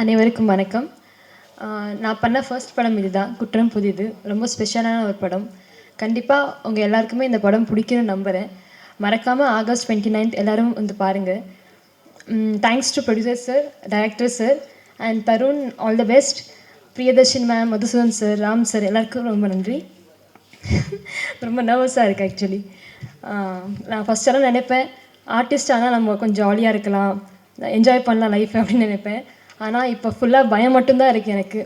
அனைவருக்கும் வணக்கம். நான் பண்ண ஃபர்ஸ்ட் படம் இதுதான். குற்றம் புதிது. ரொம்ப ஸ்பெஷலான ஒரு படம். கண்டிப்பாக உங்கள் எல்லாருக்குமே இந்த படம் பிடிக்கும்னு நம்புகிறேன் மறக்காமல் ஆகஸ்ட் டுவெண்ட்டி நைன்த் எல்லோரும் வந்து பாருங்கள் thanks to producer sir director sir and Tarun all the best Priyadarshan ma'am Madhusudan sir Ram sir எல்லாருக்கும் ரொம்ப நன்றி. ரொம்ப நர்வஸாக இருக்குது ஆக்சுவலி நான் ஃபஸ்ட்டெல்லாம் நினைப்பேன். ஆர்டிஸ்ட் ஆனால் நம்ம கொஞ்சம் ஜாலியாக இருக்கலாம். என்ஜாய் பண்ணலாம் லைஃப் அப்படின்னு நினைப்பேன். ஆனால் இப்போ ஃபுல்லாக பயம் மட்டும்தான் இருக்குது எனக்கு.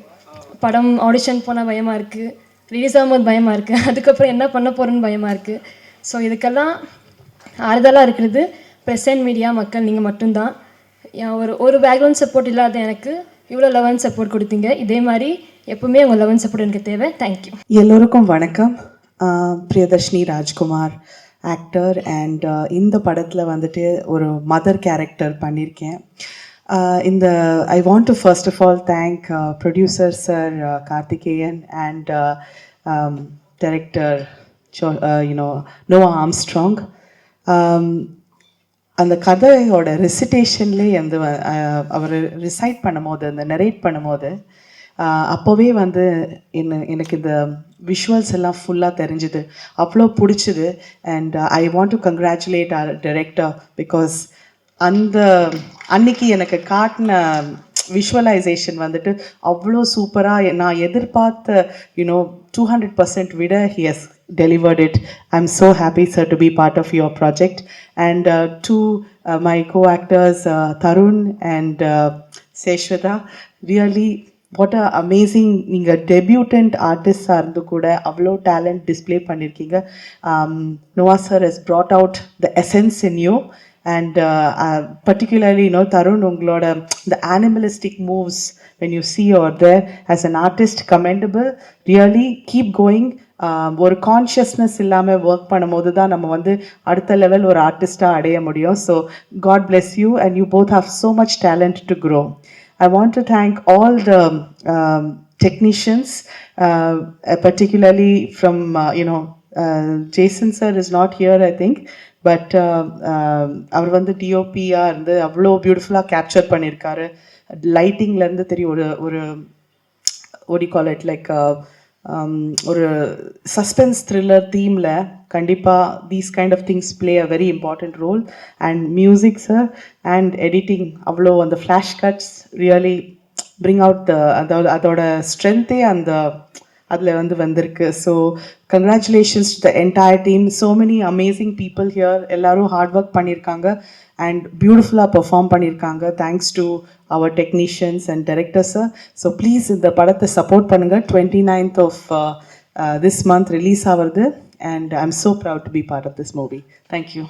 படம் ஆடிஷன் போனால் பயமாக இருக்குது ரிலீஸ் ஆகும்போது பயமாக இருக்குது அதுக்கப்புறம் என்ன பண்ண போகிறேன்னு பயமாக இருக்குது ஸோ இதுக்கெல்லாம் ஆறுதலாக இருக்கிறது ப்ரெசன்ட் மீடியா மக்கள் நீங்கள் மட்டும்தான். ஒரு ஒரு பேக்ரவுண்ட் சப்போர்ட் இல்லாத எனக்கு இவ்வளோ லெவன் சப்போர்ட் கொடுத்தீங்க. இதே மாதிரி எப்பவுமே உங்கள் லெவன் சப்போர்ட் எனக்கு தேவை. தேங்க்யூ எல்லோருக்கும் வணக்கம். பிரியதர்ஷினி ராஜ்குமார் ஆக்டர் அண்ட் இந்த படத்தில் வந்துட்டு ஒரு மதர் கேரக்டர் பண்ணியிருக்கேன் இந்த I want to first of all thank producer sir Karthikeyan and director you know Nova Armstrong அந்த கதையோட ரெசிட்டேஷன்லேயே வந்து அவர் ரிசைட் பண்ணும்போது அந்த நரேட் பண்ணும்போது அப்போவே வந்து என்ன எனக்கு இந்த விஷுவல்ஸ் எல்லாம் ஃபுல்லாக தெரிஞ்சுது. அவ்வளோ பிடிச்சிது. And I want to congratulate our director because அந்த அன்னைக்கு எனக்கு காட்டின விஷுவலைசேஷன் வந்துட்டு அவ்வளோ சூப்பராக நான் எதிர்பார்த்த you know two hundred percent விட he has delivered it I am so happy sir to be part of your project and to my co actors Tarun and Sheshvatha really what a amazing நீங்கள் debutant ஆர்டிஸ்டாக இருந்து கூட அவ்வளோ talent display பண்ணியிருக்கீங்க Nova sir has brought out the essence in you and particularly no Tarun உங்களோட இந்த animalistic moves when you see are there as an artist commendable really keep going ஒரு consciousness இல்லாமல் work பண்ணும்போது தான் நம்ம வந்து அடுத்த லெவல் ஒரு ஆர்டிஸ்ட்டாக அடைய முடியும் so God bless you and you both have so much talent to grow I want to thank all the technicians particularly from you know Jason sir uh, not here I Jason sir is not here, I think, uh, uh, அவர் வந்து டிஓபியாக இருந்து அவ்வளோ பியூட்டிஃபுல்லாக capture பண்ணியிருக்காரு லைட்டிங்லேருந்து தெரியும் ஒரு ஒரு what கால் இட் லைக் ஒரு சஸ்பென்ஸ் த்ரில்லர் தீமில் கண்டிப்பாக these kind of things play a very important role and music sir and editing அவ்வளோ அந்த flash cuts really bring out the அதோட அதோட ஸ்ட்ரென்த்தே அந்த அதில் வந்து வந்திருக்கு. So congratulations to the entire team so many amazing people here எல்லோரும் ஹார்ட் ஒர்க் பண்ணியிருக்காங்க அண்ட் பியூட்டிஃபுல்லாக பெர்ஃபார்ம் பண்ணியிருக்காங்க thanks to our technicians and directors so please இந்த படத்தை சப்போர்ட் பண்ணுங்கள் twenty ninth of this month release ஆகிறது and I am so proud to be part of this movie thank you